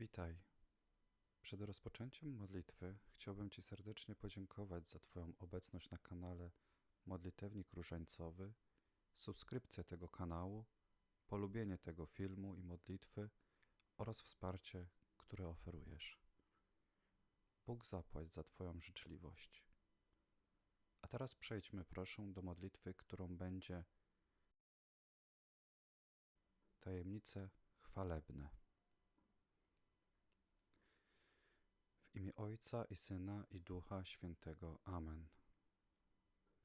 Witaj. Przed rozpoczęciem modlitwy chciałbym Ci serdecznie podziękować za Twoją obecność na kanale Modlitewnik Różańcowy, subskrypcję tego kanału, polubienie tego filmu i modlitwy oraz wsparcie, które oferujesz. Bóg zapłać za Twoją życzliwość. A teraz przejdźmy proszę do modlitwy, którą będzie tajemnice chwalebne. W imię Ojca i Syna i Ducha Świętego. Amen.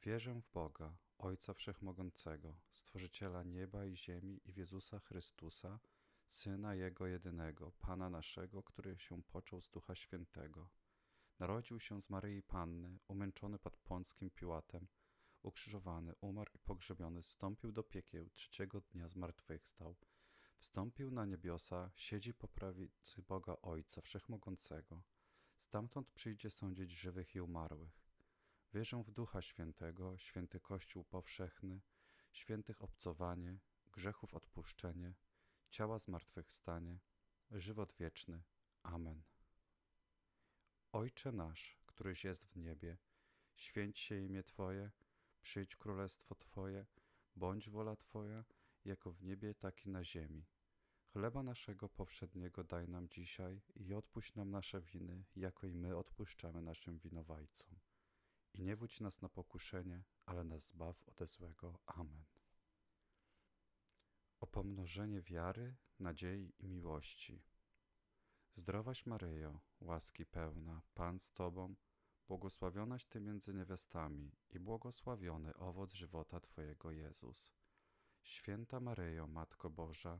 Wierzę w Boga, Ojca Wszechmogącego, Stworzyciela nieba i ziemi i w Jezusa Chrystusa, Syna Jego jedynego, Pana naszego, który się począł z Ducha Świętego. Narodził się z Maryi Panny, umęczony pod Pąckim Piłatem, ukrzyżowany, umarł i pogrzebiony, wstąpił do piekieł, trzeciego dnia zmartwychwstał, wstąpił na niebiosa, siedzi po prawicy Boga Ojca Wszechmogącego, Stamtąd przyjdzie sądzić żywych i umarłych. Wierzę w Ducha Świętego, święty Kościół powszechny, świętych obcowanie, grzechów odpuszczenie, ciała zmartwychwstanie, żywot wieczny. Amen. Ojcze nasz, któryś jest w niebie, święć się imię Twoje, przyjdź królestwo Twoje, bądź wola Twoja, jako w niebie, tak i na ziemi. Chleba naszego powszedniego daj nam dzisiaj i odpuść nam nasze winy, jako i my odpuszczamy naszym winowajcom. I nie wódź nas na pokuszenie, ale nas zbaw ode złego. Amen. O pomnożenie wiary, nadziei i miłości. Zdrowaś Maryjo, łaski pełna, Pan z Tobą, błogosławionaś Ty między niewiastami i błogosławiony owoc żywota Twojego Jezus. Święta Maryjo, Matko Boża,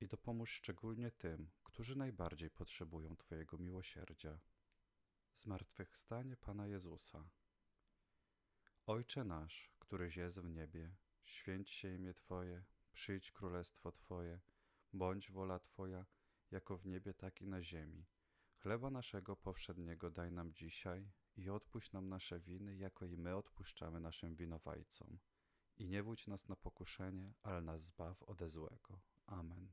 i dopomóż szczególnie tym, którzy najbardziej potrzebują Twojego miłosierdzia. Zmartwychwstanie Pana Jezusa. Ojcze nasz, któryś jest w niebie, święć się imię Twoje, przyjdź królestwo Twoje, bądź wola Twoja, jako w niebie, tak i na ziemi. Chleba naszego powszedniego daj nam dzisiaj i odpuść nam nasze winy, jako i my odpuszczamy naszym winowajcom. I nie wódź nas na pokuszenie, ale nas zbaw ode złego. Amen.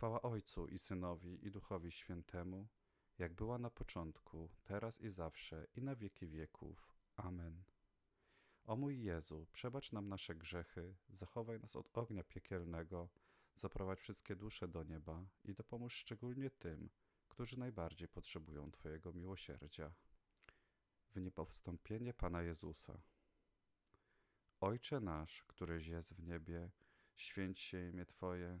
Chwała Ojcu i Synowi i Duchowi Świętemu, jak była na początku, teraz i zawsze, i na wieki wieków. Amen. O mój Jezu, przebacz nam nasze grzechy, zachowaj nas od ognia piekielnego, zaprowadź wszystkie dusze do nieba i dopomóż szczególnie tym, którzy najbardziej potrzebują Twojego miłosierdzia. W niepowstąpienie Pana Jezusa. Ojcze nasz, któryś jest w niebie, święć się imię Twoje,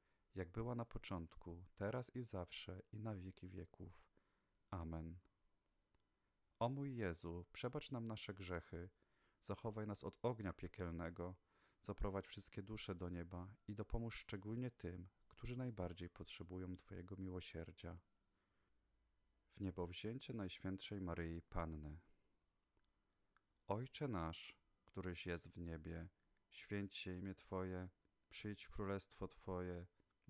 jak była na początku, teraz i zawsze, i na wieki wieków. Amen. O mój Jezu, przebacz nam nasze grzechy, zachowaj nas od ognia piekielnego, zaprowadź wszystkie dusze do nieba i dopomóż szczególnie tym, którzy najbardziej potrzebują Twojego miłosierdzia. W niebowzięcie Najświętszej Maryi Panny. Ojcze nasz, któryś jest w niebie, święć się imię Twoje, przyjdź królestwo Twoje,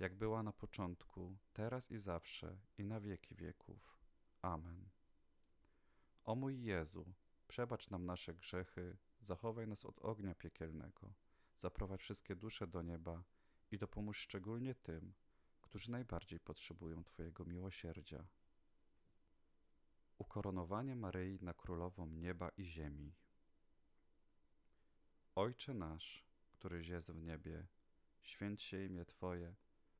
jak była na początku, teraz i zawsze, i na wieki wieków. Amen. O mój Jezu, przebacz nam nasze grzechy, zachowaj nas od ognia piekielnego, zaprowadź wszystkie dusze do nieba i dopomóż szczególnie tym, którzy najbardziej potrzebują Twojego miłosierdzia. Ukoronowanie Maryi na Królową Nieba i Ziemi. Ojcze nasz, któryś jest w niebie, święć się imię Twoje,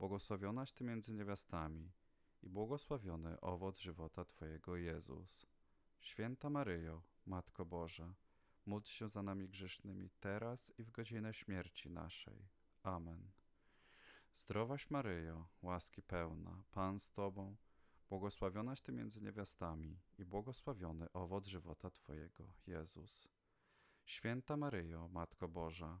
błogosławionaś Ty między niewiastami i błogosławiony owoc żywota Twojego Jezus. Święta Maryjo, Matko Boża, módl się za nami grzesznymi teraz i w godzinę śmierci naszej. Amen. Zdrowaś Maryjo, łaski pełna, Pan z Tobą, błogosławionaś Ty między niewiastami i błogosławiony owoc żywota Twojego, Jezus. Święta Maryjo, Matko Boża,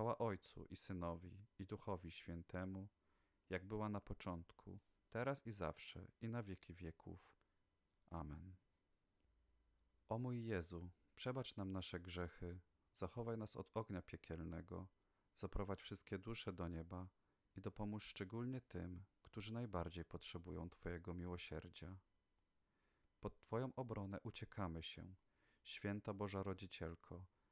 Chwała Ojcu i Synowi i Duchowi Świętemu, jak była na początku, teraz i zawsze, i na wieki wieków. Amen. O mój Jezu, przebacz nam nasze grzechy, zachowaj nas od ognia piekielnego, zaprowadź wszystkie dusze do nieba i dopomóż szczególnie tym, którzy najbardziej potrzebują Twojego miłosierdzia. Pod Twoją obronę uciekamy się, święta Boża Rodzicielko,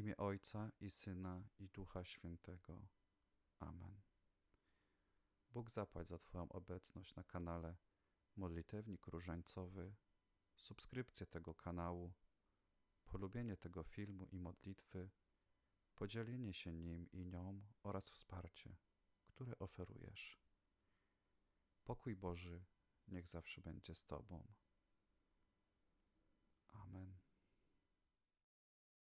Imię Ojca i Syna i Ducha Świętego. Amen. Bóg zapłać za Twoją obecność na kanale Modlitewnik Różańcowy, subskrypcję tego kanału, polubienie tego filmu i modlitwy, podzielenie się nim i nią oraz wsparcie, które oferujesz. Pokój Boży niech zawsze będzie z Tobą.